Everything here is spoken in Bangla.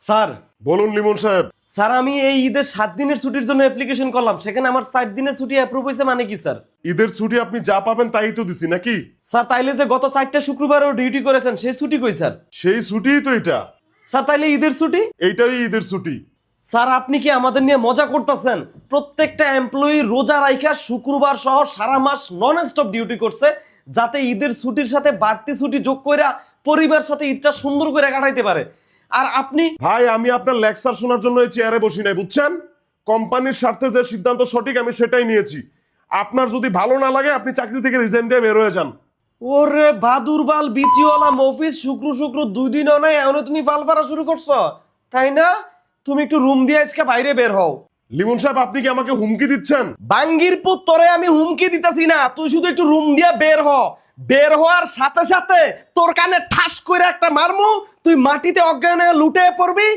স্যার। বলুন লিমন সাহেব। স্যার আমি এই ঈদের সাত দিনের ছুটির জন্য অ্যাপ্লিকেশন করলাম। সেখানে আমার ষাট দিনের ছুটি অ্যাপ্রুভ হয়েছে মানে কি স্যার? ঈদের ছুটি আপনি যা পাবেন তাই তো দিছি নাকি? স্যার তাইলে যে গত চারটা শুক্রবারও ডিউটি করেছেন সেই ছুটি কই স্যার? সেই ছুটিই তো এটা। স্যার তাইলে ঈদের ছুটি? এইটাই ঈদের ছুটি। স্যার আপনি কি আমাদের নিয়ে মজা করতেছেন? প্রত্যেকটা এমপ্লয়ি রোজা রাইখা শুক্রবার সহ সারা মাস নন স্টপ ডিউটি করছে যাতে ঈদের ছুটির সাথে বাড়তি ছুটি যোগ কইরা পরিবার সাথে ঈদটা সুন্দর করে কাটাইতে পারে। আর আপনি ভাই আমি আপনার লেকচার শোনার জন্য এই চেয়ারে বসি নাই বুঝছেন? কোম্পানির স্বার্থে যে সিদ্ধান্ত সঠিক আমি সেটাই নিয়েছি। আপনার যদি ভালো না লাগে আপনি চাকরি থেকে রিজাইন দিয়ে বের হয়ে যান। ওরে বাদুরবাল বিচিওয়ালা মফিস শুক্র শুক্র দুই দিনও নাই এমন তুমি ফাল ফারা শুরু করছ। তাই না? তুমি একটু রুম দিয়ে আজকে বাইরে বের হও। লিমন সাহেব আপনি কি আমাকে হুমকি দিচ্ছেন? বাঙ্গির পুত তোরে আমি হুমকি দিতাছি না তুই শুধু একটু রুম দিয়ে বের হ। বের হওয়ার সাথে সাথে তোর কানে ঠাস করে একটা মারমু তুই মাটিতে অজ্ঞান লুটে পড়বি?